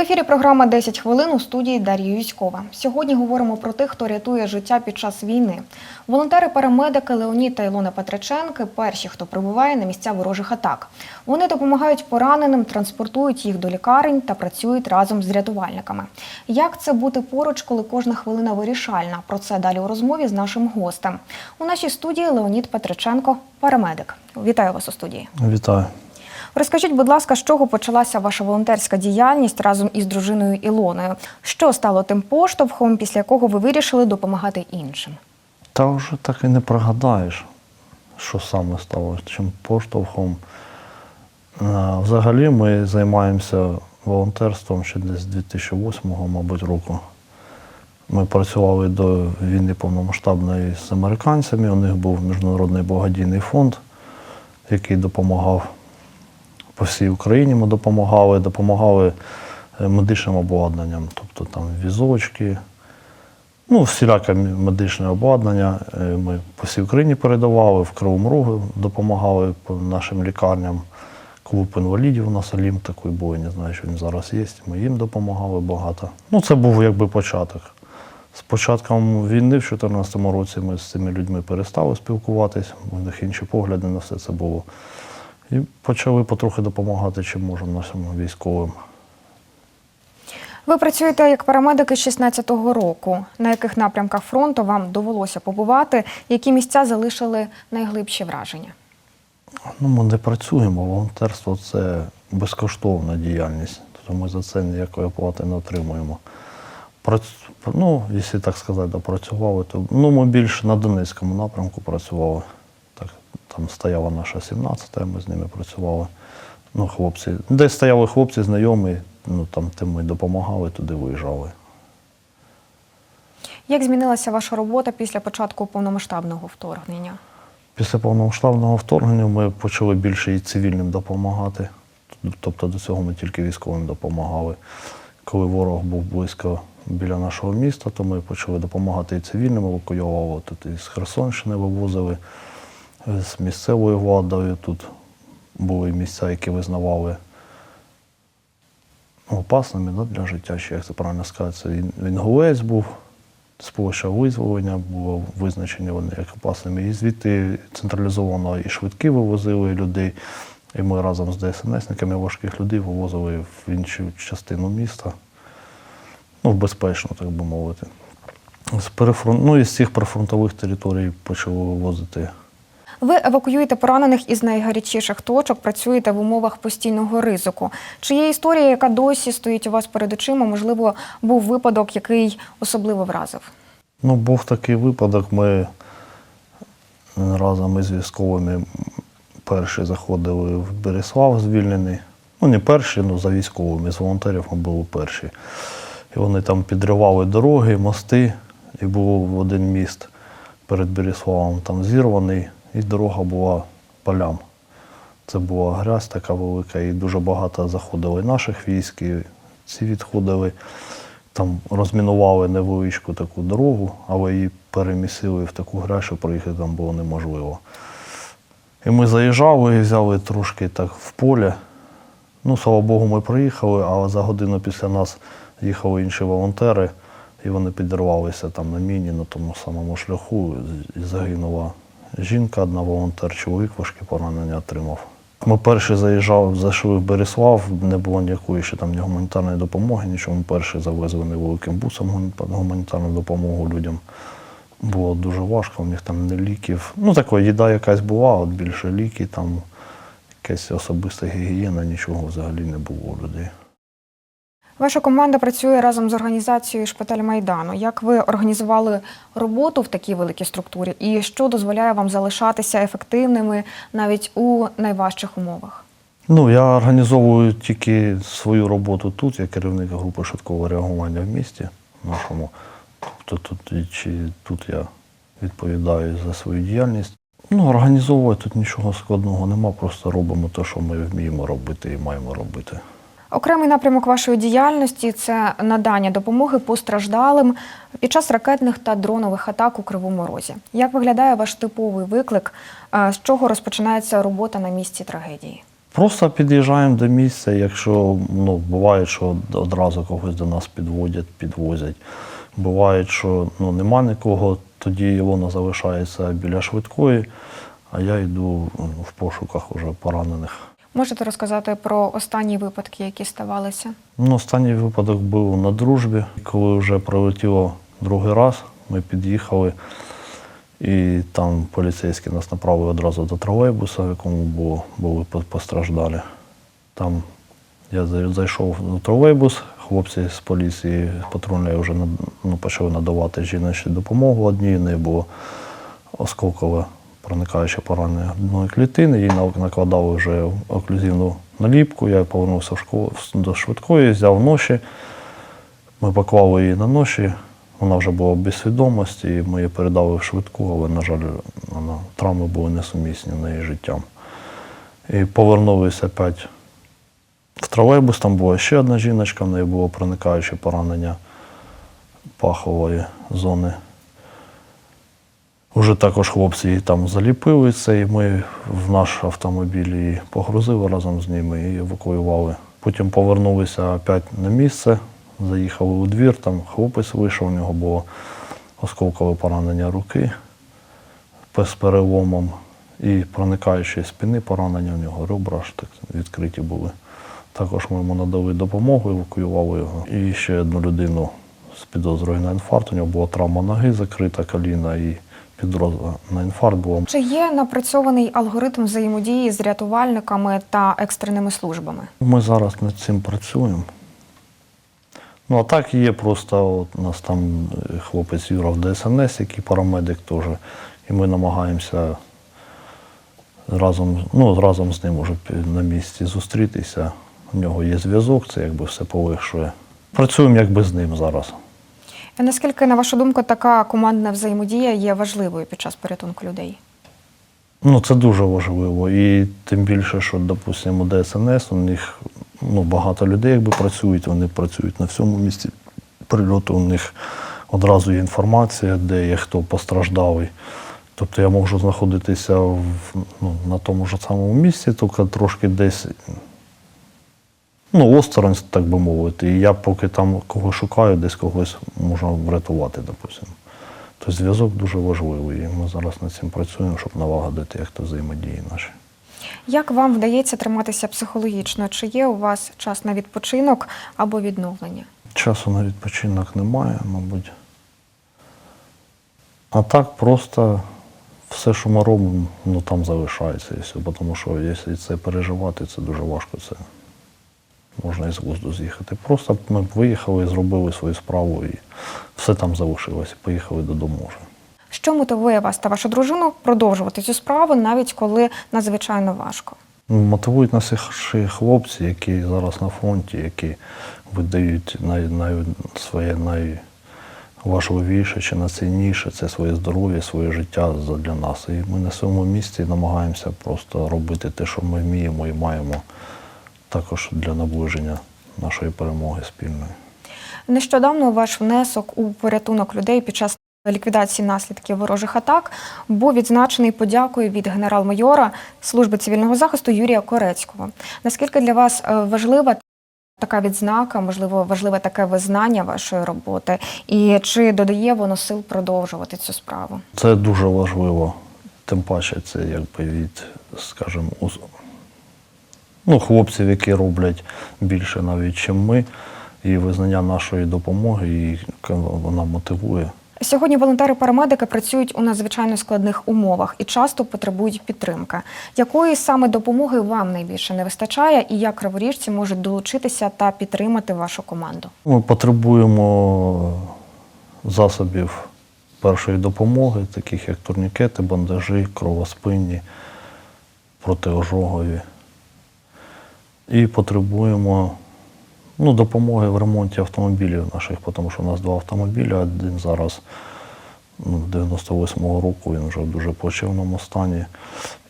ефірі програма «10 хвилин у студії Дар'я Юськова. Сьогодні говоримо про тих, хто рятує життя під час війни. Волонтери-парамедики Леонід та Ілона Петриченки перші, хто прибуває на місця ворожих атак. Вони допомагають пораненим, транспортують їх до лікарень та працюють разом з рятувальниками. Як це бути поруч, коли кожна хвилина вирішальна? Про це далі у розмові з нашим гостем. У нашій студії Леонід Петриченко, парамедик. Вітаю вас у студії. Вітаю. Розкажіть, будь ласка, з чого почалася ваша волонтерська діяльність разом із дружиною Ілоною? Що стало тим поштовхом, після якого ви вирішили допомагати іншим? Та вже так і не пригадаєш, що саме стало чим поштовхом. Взагалі ми займаємося волонтерством ще десь з 2008 мабуть, року. Ми працювали до війни повномасштабної з американцями. У них був міжнародний благодійний фонд, який допомагав по всій Україні. Ми допомагали, допомагали е, медичним обладнанням, тобто там візочки, ну, всіляке медичне обладнання. е, Ми по всій Україні передавали, в Кривому Рогу допомагали по нашим лікарням. Клуб інвалідів у нас Олімп такий був, я не знаю, що він зараз є. Ми їм допомагали багато. Ну, це був якби початок. З початком війни в 2014 році ми з цими людьми перестали спілкуватись, у них інші погляди на все це було. І почали потрохи допомагати, чим можемо нашим військовим. Ви працюєте як парамедики з 16-го року. На яких напрямках фронту вам довелося побувати? Які місця залишили найглибші враження? Ну, ми не працюємо. Волонтерство це безкоштовна діяльність, тобто ми за це ніякої оплати не отримуємо. Прац... Ну, якщо так сказати, да, працювали, то ну, ми більше на Донецькому напрямку працювали. Так, там стояла наша 17-та, ми з ними працювали. Ну, хлопці. Де стояли хлопці, знайомі, ну там тим ми допомагали, туди виїжджали. Як змінилася ваша робота після початку повномасштабного вторгнення? Після повномасштабного вторгнення ми почали більше і цивільним допомагати. Тобто до цього ми тільки військовим допомагали. Коли ворог був близько біля нашого міста, то ми почали допомагати і цивільним, евакуювали тут із Херсонщини вивозили з місцевою владою. Тут були місця, які визнавали опасними да, для життя, чи як це правильно сказати. Це Ін- Інгулець був, з площа визволення було визначені вони як опасними. І звідти централізовано і швидкі вивозили людей. І ми разом з ДСНСниками важких людей вивозили в іншу частину міста. Ну, безпечно, так би мовити. З перефрон... ну, із цих прифронтових територій почали вивозити Ви евакуюєте поранених із найгарячіших точок, працюєте в умовах постійного ризику. Чи є історія, яка досі стоїть у вас перед очима? Можливо, був випадок, який особливо вразив? Ну, був такий випадок. Ми разом із військовими перші заходили в Береслав звільнений. Ну, не перші, ну за військовими, з волонтерів ми були перші. І вони там підривали дороги, мости, і був один міст перед Береславом там зірваний, і дорога була полям. Це була грязь така велика, і дуже багато заходили наших військ, і ці відходили. Там розмінували невеличку таку дорогу, але її перемісили в таку грязь, що проїхати там було неможливо. І ми заїжджали і взяли трошки так в поле. Ну, слава Богу, ми приїхали, але за годину після нас їхали інші волонтери, і вони підірвалися там на міні на тому самому шляху. І загинула жінка, одна волонтер, чоловік важке поранення отримав. Ми перші заїжджали, зайшли в Береслав, не було ніякої ще там ні гуманітарної допомоги, нічого. Ми перші завезли невеликим бусом гуманітарну допомогу людям. Було дуже важко, у них там не ліків. Ну, така їда якась була, от більше ліки, там якась особиста гігієна, нічого взагалі не було у людей. Ваша команда працює разом з організацією Шпиталь Майдану. Як ви організували роботу в такій великій структурі, і що дозволяє вам залишатися ефективними навіть у найважчих умовах? Ну, я організовую тільки свою роботу тут, я керівник групи швидкого реагування в місті нашому. Тобто тут, чи, тут я відповідаю за свою діяльність. Ну, організовувати тут нічого складного нема, просто робимо те, що ми вміємо робити і маємо робити. Окремий напрямок вашої діяльності це надання допомоги постраждалим під час ракетних та дронових атак у Кривому Розі. Як виглядає ваш типовий виклик? Е, З чого розпочинається робота на місці трагедії? Просто під'їжджаємо до місця, якщо ну, буває, що одразу когось до нас підводять, підвозять. Буває, що ну, нема нікого, тоді Ілона залишається біля швидкої, а я йду ну, в пошуках уже поранених. Можете розказати про останні випадки, які ставалися? Ну, останній випадок був на дружбі, коли вже прилетіло другий раз, ми під'їхали, і там поліцейські нас направили одразу до тролейбуса, в якому було, були постраждалі. Там я зайшов в тролейбус, хлопці з поліції патрульної вже ну, почали надавати жіночі допомогу. Одній в неї було осколкове проникаюче поранення одної клітини, їй на- накладали вже оклюзивну наліпку. Я повернувся в школу до швидкої, взяв ноші. Ми поклали її на ноші. Вона вже була без свідомості, і ми її передали в швидку, але, на жаль, вона, травми були несумісні в неї життям. І повернулися опять в тролейбус, там була ще одна жіночка, в неї було проникаюче поранення пахової зони. Уже також хлопці її там заліпили і ми в наш автомобіль її погрузили разом з ними і евакуювали. Потім повернулися опять на місце, заїхали у двір, там хлопець вийшов, у нього було осколкове поранення руки з переломом і проникаючі спини поранення, у нього ребра ж так відкриті були. Також ми йому надали допомогу, евакуювали його. І ще одну людину з підозрою на інфаркт. У нього була травма ноги, закрита коліна і підозра на інфаркт була. Чи є напрацьований алгоритм взаємодії з рятувальниками та екстреними службами? Ми зараз над цим працюємо. Ну, а так є просто от у нас там е, хлопець Юра в ДСНС, який парамедик теж. І ми намагаємося разом, ну, разом з ним уже на місці зустрітися. У нього є зв'язок, це якби все полегшує. Працюємо якби з ним зараз. Наскільки, на вашу думку, така командна взаємодія є важливою під час порятунку людей? Ну, це дуже важливо. І тим більше, що, допустимо, ДСНС, у них ну, багато людей якби працюють, вони працюють на всьому місці прильоту, у них одразу є інформація, де є хто постраждалий. Тобто я можу знаходитися в, ну, на тому ж самому місці, тільки трошки десь ну, осторонь, так би мовити. І я поки там кого шукаю, десь когось можу врятувати, допустимо. Тобто зв'язок дуже важливий. І ми зараз над цим працюємо, щоб налагодити як то взаємодії наші. Як вам вдається триматися психологічно? Чи є у вас час на відпочинок або відновлення? Часу на відпочинок немає, мабуть. А так просто все, що ми робимо, ну там залишається і все. Тому що якщо це переживати, це дуже важко. Це можна із глузду з'їхати. Просто ми виїхали, зробили свою справу і все там залишилося. Поїхали додому вже. Що мотивує вас та вашу дружину продовжувати цю справу, навіть коли надзвичайно важко? Ну, Мотивують нас наші хлопці, які зараз на фронті, які видають най, най, своє найважливіше чи найцінніше це своє здоров'я, своє життя для нас. І ми на своєму місці намагаємося просто робити те, що ми вміємо і маємо також для наближення нашої перемоги спільної. Нещодавно ваш внесок у порятунок людей під час ліквідації наслідків ворожих атак був відзначений подякою від генерал-майора служби цивільного захисту Юрія Корецького. Наскільки для вас е, важлива така відзнака, можливо, важливе таке визнання вашої роботи, і чи додає воно сил продовжувати цю справу? Це дуже важливо. Тим паче, це якби від, скажімо, ну, хлопців, які роблять більше навіть, ніж ми, і визнання нашої допомоги, і вона мотивує. Сьогодні волонтери-парамедики працюють у надзвичайно складних умовах і часто потребують підтримки. Якої саме допомоги вам найбільше не вистачає, і як криворіжці можуть долучитися та підтримати вашу команду? Ми потребуємо засобів першої допомоги, таких як турнікети, бандажі, кровоспинні, протиожогові. І потребуємо ну, допомоги в ремонті автомобілів наших, тому що у нас два автомобілі, один зараз ну, 98-го року, він вже в дуже плачевному стані.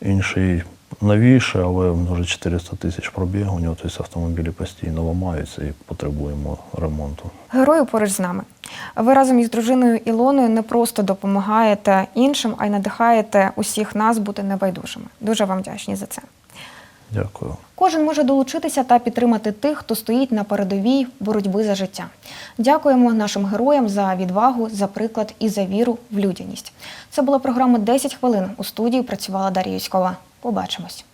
Інший новіший, але вже 400 тисяч пробігу, у нього тобто автомобілі постійно ламаються і потребуємо ремонту. Герої поруч з нами. Ви разом із дружиною Ілоною не просто допомагаєте іншим, а й надихаєте усіх нас бути небайдужими. Дуже вам вдячні за це. Дякую. Кожен може долучитися та підтримати тих, хто стоїть на передовій боротьби за життя. Дякуємо нашим героям за відвагу, за приклад і за віру в людяність. Це була програма «10 хвилин. У студії працювала Дар'я Юськова. Побачимось.